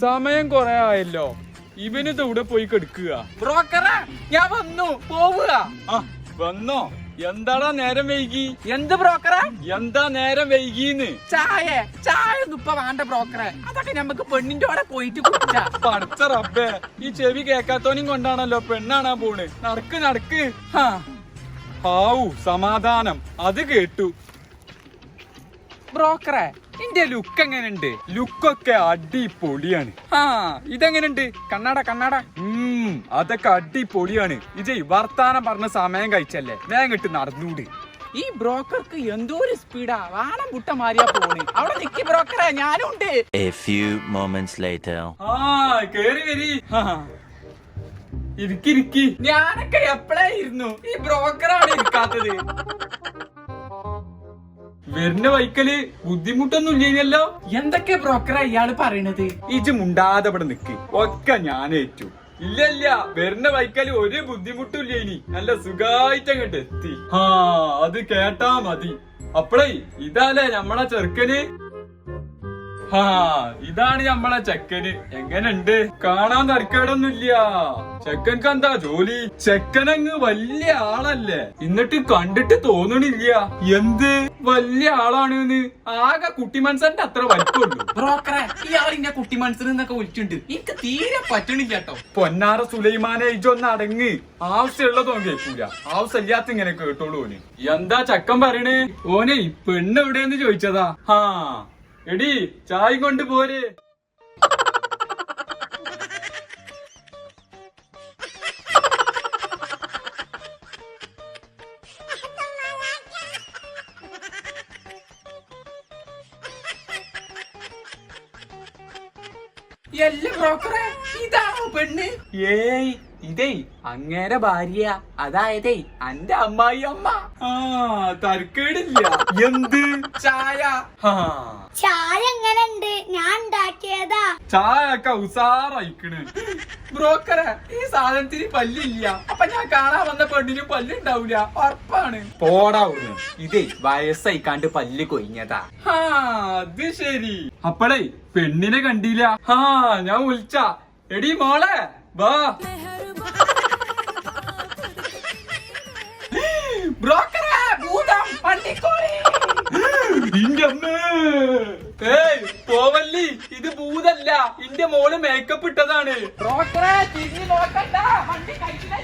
സമയം കൊറേ ആയല്ലോ. ഇവനിത് ഇവിടെ പോയി കെടുക്കുക? ബ്രോക്കറെ ഞാൻ വന്നു. പോവുക. ആ വന്നോ? എന്താടാ നേരം വൈകി? എന്ത് ബ്രോക്കറെ? എന്താ നേരം വൈകിന്ന്? ചായ ചായ ഒന്നും ഇപ്പൊ വേണ്ട ബ്രോക്കറെ. അതൊക്കെ നമുക്ക് പെണ്ണിന്റെ അവിടെ പോയിട്ട് കുടിച്ചാ. പടച്ച റബ്ബേ ഈ ചെവി കേക്കാത്തോനും കൊണ്ടാണല്ലോ പെണ്ണാണാ പോണ്. നടക്ക് നടക്ക്. ഹാ. ഹാവു സമാധാനം. അത് കേട്ടു. ബ്രോക്കറെ എന്റെ ലുക്ക് എങ്ങനെയുണ്ട് ലുക്കൊക്കെ അടിപൊളിയാണ്. ആ ഇതെങ്ങനെയുണ്ട് കണ്ണാട കണ്ണാട. ഉം അതൊക്കെ അടിപൊളിയാണ്. ഇജയ് വർത്താനം പറഞ്ഞ സമയം കഴിച്ചല്ലേ? വേഗം കിട്ട് നടന്നൂട്. ഈ ബ്രോക്കർക്ക് എന്തോ ഒരു സ്പീഡാ. വാണം പുട്ട മാറിയാ പോണ്. അവിടെ നിക്കി ബ്രോക്കറെ ഞാനും ഉണ്ട്. A few moments later. ആ കേറി വരി. ഇരിക്കി ഇരിക്കിരിക്കി ഞാനൊക്കെ എപ്പോഴേ ഇരുന്നു? ഈ ബ്രോക്കറാണ് ഇരിക്കാത്തത്. വരുന്ന വൈക്കൽ ബുദ്ധിമുട്ടൊന്നും ഇല്ലല്ലോ എന്തൊക്കെ ബ്രോക്കറാ ഇയാൾ പറയണത്? ഇജ് മുണ്ടാതെ ഇവിടെ നിക്ക്. ഒക്കെ ഞാൻ ഏറ്റു ഇല്ല ഇല്ല. വരുന്ന വൈക്കൽ ഒരു ബുദ്ധിമുട്ടും ഇല്ല ഇനി നല്ല സുഖായിട്ട് അങ്ങോട്ട് എത്തി. ആ അത് കേട്ടാ മതി. അപ്പളേ ഇതാലേ നമ്മളെ ചെറുക്കന്. ആ ഇതാണ് നമ്മളെ ചെക്കന്. എങ്ങനെയുണ്ട്? കാണാൻ തരക്കേടൊന്നുമില്ല. ചെക്കൻക്ക് എന്താ ജോലി? ചെക്കനങ്ങ് വലിയ ആളല്ലേ. എന്നിട്ട് കണ്ടിട്ട് തോന്നണില്ല. എന്ത്? വലിയ ആളാണ് ആകെ കുട്ടി മനസ്സന്റെ അത്ര വലിപ്പുള്ളൂ ബ്രോക്കറെ ഇയാൾ ഇന്നെ കുട്ടി മനസ്സിൽ നിന്നൊക്കെ വിളിച്ചിട്ടുണ്ട്. എനിക്ക് തീരെ പറ്റണില്ല കേട്ടോ. പൊന്നാറ സുലൈമാനെ ഇജൊന്ന് അടങ്ങ്. ആവശ്യമുള്ളതോ കേൾക്കൂല ആവശ്യമില്ലാത്ത ഇങ്ങനെ കേട്ടോളൂ ഓന്. എന്താ ചക്കൻ പറയണേ? ഓനെ പെണ്ണ് എവിടെയെന്ന് ചോദിച്ചതാ? ഹാ. എടി ചായ കൊണ്ട് പോരെ. എല്ലാം ബ്രോക്കറെ ഇതാ പെണ്ണ്? ഏയ് ഇതേ അങ്ങേരെ ഭാര്യ. അതായതേ അന്റെ അമ്മായി അമ്മ. ആ തരക്കേടില്ല. എന്ത്? ചായ. ചായ ചായ എങ്ങനെയുണ്ട്? ഞാൻ ഉണ്ടാക്കിയതാ. ചായ ഒക്കെ ഉസാറായിക്കണ്. ബ്രോക്കറെ ഈ സാധനത്തിന് പല്ലില്ല. അപ്പൊ ഞാൻ കാണാൻ വന്ന പെണ്ണിന് പല്ലുണ്ടാവൂല. ഉറപ്പാണ്. പോടാ അവിടുന്ന്. ഇതേ വയസ്സായിക്കാണ്ട് പല്ല് കൊയിഞ്ഞതാ ഹാ അത് ശരി. അപ്പളേ പെണ്ണിനെ കണ്ടില്ല. ഹാ ഞാൻ വിളിച്ച. എടി മോളെ വാ. ബ്രോക്കറെ ഭൂതം പണ്ടിക്കോളി ഇന്റെ അമ്മേ. ഏയ് പോവല്ലി ഇത് ഭൂതല്ല ഇന്റെ മോൾ മേക്കപ്പ് ഇട്ടതാണ്. ബ്രോക്കറെ തിരിഞ്ഞു നോക്കണ്ട. വണ്ടി കഴിച്ചില്ല